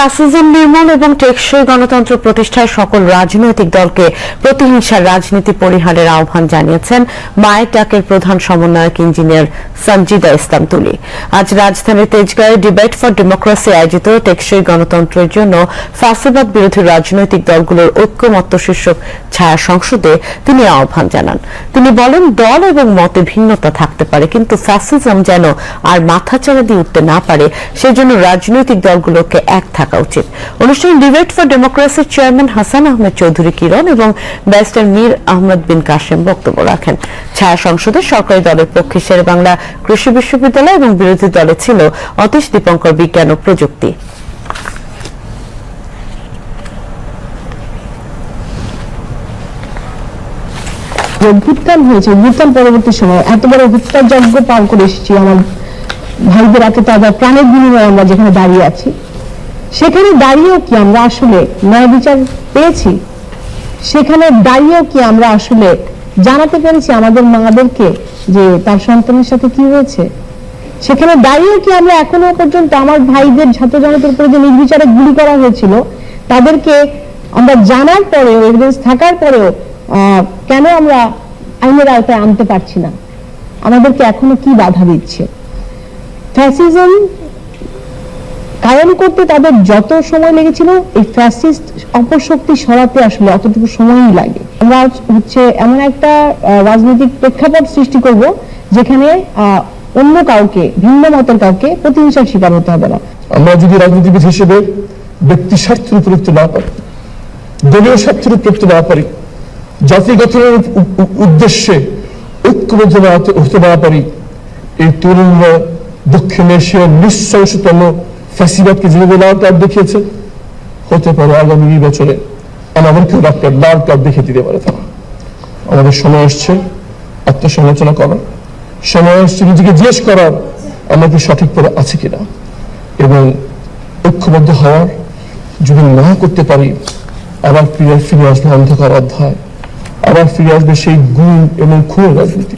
Fascism নির্মূল এবং টেকসই গণতন্ত্র প্রতিষ্ঠায় সকল রাজনৈতিক দলকে প্রতিহিংসার রাজনীতি পরিহারের আহ্বান জানিয়েছেন মায়ের প্রধান সমন্বয়ক ইঞ্জিনিয়ার সঞ্জিদা ইসলাম তুলি। আজ রাজধানীর তেজগাঁয়ে ডিবেট ফর ডেমোক্রেসি আয়োজিত টেকসই গণতন্ত্রের জন্য ফ্যাসিবাদ বিরোধী রাজনৈতিক দলগুলোর ঐক্যমত্য শীর্ষক ছায়া সংসদে তিনি আহ্বান জানান। তিনি বলেন, দল এবং মতে ভিন্নতা থাকতে পারে, কিন্তু ফ্যাসিজম যেন আর মাথাচাড়া দিয়ে উঠতে না পারে, সেজন্য রাজনৈতিক দলগুলোকে এক থাকা উচিত। অনুষ্ঠানে ডিবেট ফর ডেমোক্রেসির চেয়ারম্যান হাসান আহমেদ চৌধুরী কিরণ এবং ব্যারিস্টার মীর আহমদ বিন কাশেম বক্তব্য রাখেন। ছায়া সংসদে সরকারি দলের পক্ষে শের বাংলা কৃষি বিশ্ববিদ্যালয় এবং বিরোধী দলে ছিল অতীশ দীপঙ্কর বিজ্ঞান ও প্রযুক্তি। অভ্যুত্থান হয়েছে অভ্যুত্থান পরবর্তী সময় এত বড় হত্যাযজ্ঞ পার করে এসেছি আমার ভাইদের হাতে, তাদের প্রাণের বিনিময়ে আমরা যেখানে দাঁড়িয়ে আছি। সেখানে দাঁড়িয়েও কি আমরা আসলে ন্যায় বিচার পেয়েছি? সেখানে দাঁড়িয়েও কি আমরা আসলে জানাতে পেরেছি আমাদের মাদেরকে যে তার সন্তানের সাথে কি হয়েছে? সেখানে দাঁড়িয়েও কি আমরা এখনও পর্যন্ত আমার ভাইদের ছাত্র জনতার উপরে যে নির্বিচারে গুলি করা হয়েছিল, তাদেরকে আমরা জানার পরেও এভিডেন্স থাকার পরেও কেন আমরা আইনের আওতায় আনতে পারছি না? আমাদেরকে এখনও কি বাধা দিচ্ছে? ফ্যাসিজম কায়েম করতে তাদের যত সময় লেগেছিল, এই ফ্যাসিস্ট অপশক্তি সরাতে আসলে অতটুকু সময়ই লাগে। আমরা হচ্ছে এমন একটা রাজনৈতিক প্রেক্ষাপট সৃষ্টি করব, যেখানে অন্য কাউকে, ভিন্ন মতের কাউকে প্রতিহিংসার শিকার হতে হবে না। আমরা যদি রাজনীতিবিদ হিসেবে ব্যক্তি স্বার্থের উঠতে না পারি, দলীয় স্বার্থের উঠতে না পারি, জাতি গঠনের উ- উ- উদ্দেশ্যে ঐক্যবদ্ধ না হতে না পারি, এই তরুণরা দক্ষিণ এশিয়ার নিঃশংসতম ফ্যাসিবাদকে যেভাবে লাল কার্ড দেখিয়েছে, হতে পারে আগামী নির্বাচনে আমাদেরকেও ডাক্তার লাল কার্ড দেখিয়ে দিতে পারে তারা। আমাদের সময় এসছে আত্মসমালোচনা করার। সময় এসছে নিজেকে জিজ্ঞেস করার, আমরা কি সঠিক পথে আছে কিনা? এবং ঐক্যবদ্ধ হওয়ার, যদি না করতে পারি, আবার ফিরে ফিরে আসবে অন্ধকার অধ্যায়, আবার ফিরে আসবে সেই গুণ এবং খুনের রাজনীতি।